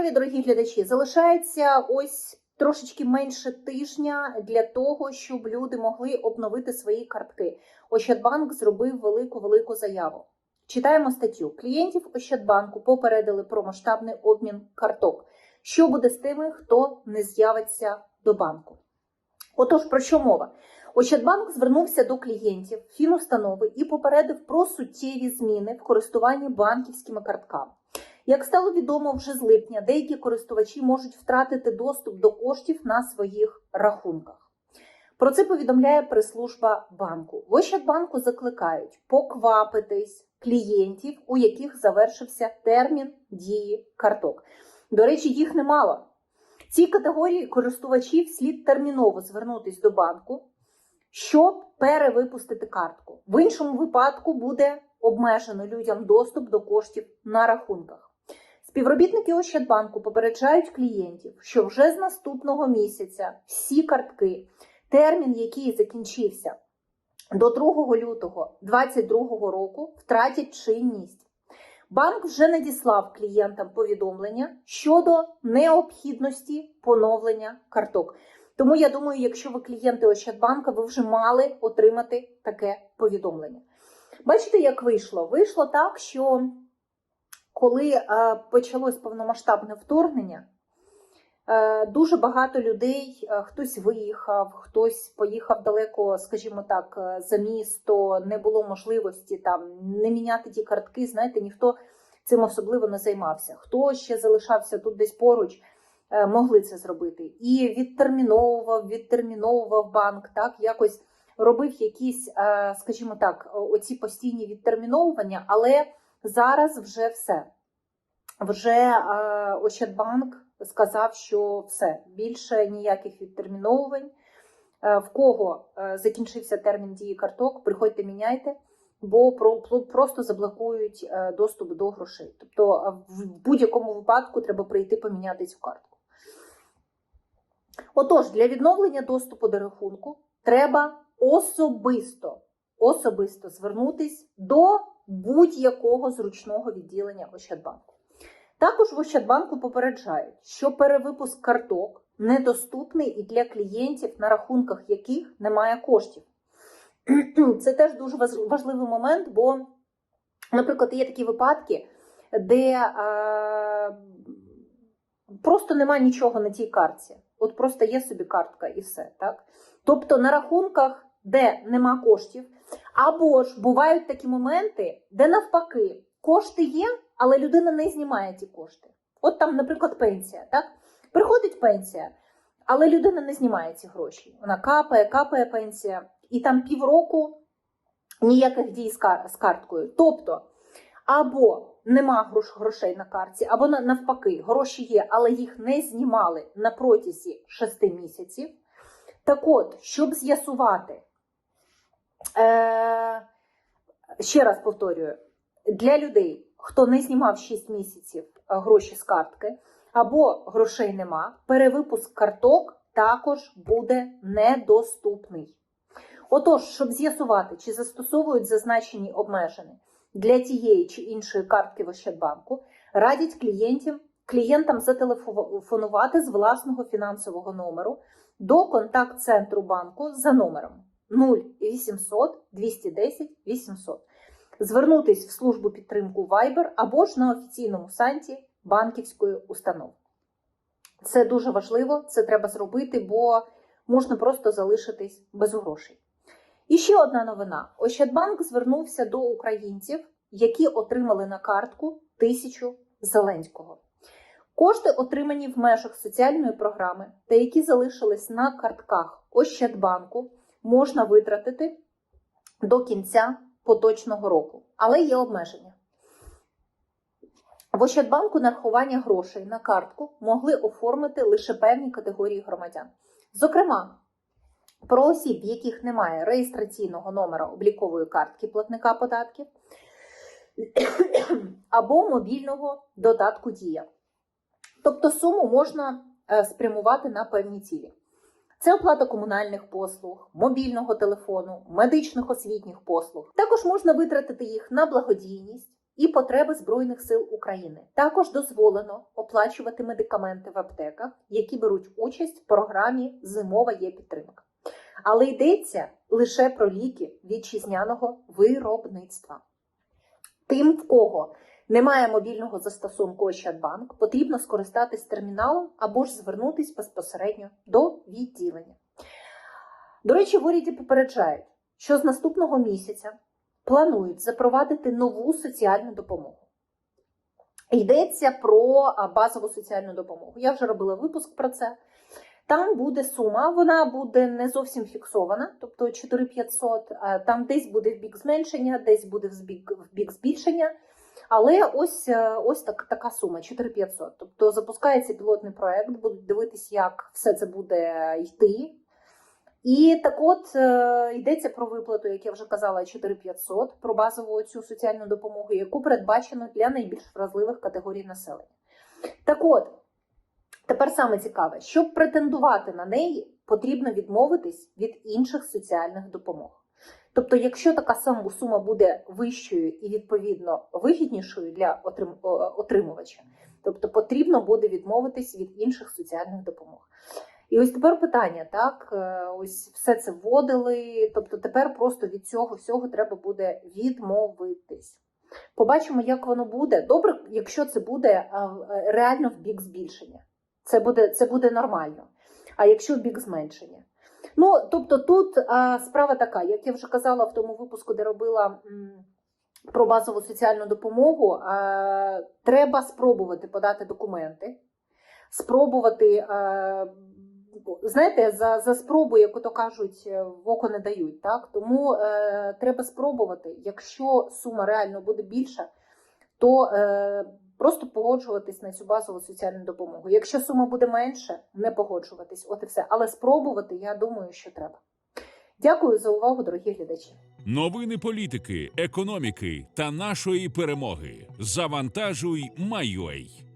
здоров'я, дорогі глядачі! Залишається ось трошечки менше тижня для того, щоб люди могли обновити свої картки. Ощадбанк зробив велику велику заяву. Читаємо статтю. Клієнтів Ощадбанку попередили про масштабний обмін карток. Що буде з тими, хто не з'явиться до банку? Отож, про що мова? Ощадбанк звернувся до клієнтів фінустанови і попередив про суттєві зміни в користуванні банківськими картками. Як стало відомо вже з липня, деякі користувачі можуть втратити доступ до коштів на своїх рахунках. Про це повідомляє прес-служба банку. В Ощадбанку закликають поквапитись клієнтів, у яких завершився термін дії карток. До речі, їх немало. Цій категорії користувачів слід терміново звернутися до банку, щоб перевипустити картку. В іншому випадку буде обмежено людям доступ до коштів на рахунках. Співробітники Ощадбанку попереджають клієнтів, що вже з наступного місяця всі картки, термін, який закінчився до 2 лютого 2022 року, втратять чинність. Банк вже надіслав клієнтам повідомлення щодо необхідності поновлення карток. Тому я думаю, якщо ви клієнти Ощадбанка, ви вже мали отримати таке повідомлення. Бачите, як вийшло? Вийшло так, що коли е, почалось повномасштабне вторгнення, е, дуже багато людей, е, хтось виїхав, хтось поїхав далеко, скажімо так, за місто, не було можливості там не міняти ті картки. Знаєте, ніхто цим особливо не займався. Хто ще залишався тут десь поруч, могли це зробити. І відтерміновував, відтерміновував банк, так якось робив якісь, скажімо так, оці постійні відтерміновування, але зараз вже все. Вже е, Ощадбанк сказав, що все, більше ніяких відтерміновувань. Е, В кого е, закінчився термін дії карток, приходьте, міняйте, бо про- про- просто заблокують доступ до грошей. Тобто в будь-якому випадку треба прийти поміняти цю картку. Отож, для відновлення доступу до рахунку треба особисто, особисто звернутись до будь-якого зручного відділення Ощадбанку. Також в Ощадбанку попереджають, що перевипуск карток недоступний і для клієнтів, на рахунках яких немає коштів. Це теж дуже важливий момент, бо, наприклад, є такі випадки, де е, просто нема нічого на тій картці. От просто є собі картка і все. Так? Тобто на рахунках, де нема коштів, або ж бувають такі моменти, де навпаки кошти є, але людина не знімає ті кошти. От там, наприклад, пенсія. Так? Приходить пенсія, але людина не знімає ці гроші. Вона капає, капає пенсія, і там півроку ніяких дій з карткою. Тобто, або нема грошей на картці, або навпаки, гроші є, але їх не знімали на протязі 6 місяців. Так от, щоб з'ясувати, е- ще раз повторюю, для людей, хто не знімав 6 місяців е, гроші з картки, або грошей нема, перевипуск карток також буде недоступний. Отож, щоб з'ясувати, чи застосовують зазначені обмеження для тієї чи іншої картки в Ощадбанку, радять клієнтів, клієнтам зателефонувати з власного фінансового номеру до контакт-центру банку за номером 0800 210 800 звернутись в службу підтримку Viber або ж на офіційному сайті банківської установи. Це дуже важливо, це треба зробити, бо можна просто залишитись без грошей. І ще одна новина: Ощадбанк звернувся до українців, які отримали на картку тисячу Зеленського. Кошти, отримані в межах соціальної програми та які залишились на картках Ощадбанку, можна витратити до кінця поточного року, але є обмеження. В Ощадбанку нарахування грошей на картку могли оформити лише певні категорії громадян. Зокрема, про осіб, в яких немає реєстраційного номера облікової картки платника податків або мобільного додатку Дія. Тобто суму можна е, спрямувати на певні цілі. Це оплата комунальних послуг, мобільного телефону, медичних освітніх послуг. Також можна витратити їх на благодійність, і потреби Збройних сил України. Також дозволено оплачувати медикаменти в аптеках, які беруть участь в програмі Зимова є підтримка. Але йдеться лише про ліки вітчизняного виробництва. Тим, в кого немає мобільного застосунку Ощадбанк, потрібно скористатись терміналом або ж звернутись безпосередньо до відділення. До речі, в уряді попереджають, що з наступного місяця планують запровадити нову соціальну допомогу. Йдеться про базову соціальну допомогу. Я вже робила випуск про це. Там буде сума, вона буде не зовсім фіксована, тобто 4500, там десь буде в бік зменшення, десь буде в бік збільшення. Але ось, е, ось так, така сума 4500. Тобто запускається пілотний проект, будуть дивитись, як все це буде йти. І так от е, йдеться про виплату, як я вже казала, 4500, про базову цю соціальну допомогу, яку передбачено для найбільш вразливих категорій населення. Так от, тепер саме цікаве, щоб претендувати на неї, потрібно відмовитись від інших соціальних допомог. Тобто, якщо така сама сума буде вищою і відповідно вигіднішою для отрим- отримувача, тобто потрібно буде відмовитись від інших соціальних допомог. І ось тепер питання, так е, ось все це вводили. Тобто, тепер просто від цього всього треба буде відмовитись. Побачимо, як воно буде. Добре, якщо це буде е, реально в бік збільшення. Це буде, це буде нормально. А якщо в бік зменшення? Ну, тобто, тут а, справа така, як я вже казала в тому випуску, де робила про базову соціальну допомогу, а, треба спробувати подати документи, спробувати, а, знаєте, за, за спробу, як то кажуть, в око не дають. Так? Тому е, треба спробувати. Якщо сума реально буде більша, то е, просто погоджуватись на цю базову соціальну допомогу. Якщо сума буде менше, не погоджуватись. От і все. Але спробувати, я думаю, що треба. Дякую за увагу, дорогі глядачі. Новини політики, економіки та нашої перемоги. Завантажуй, Майой.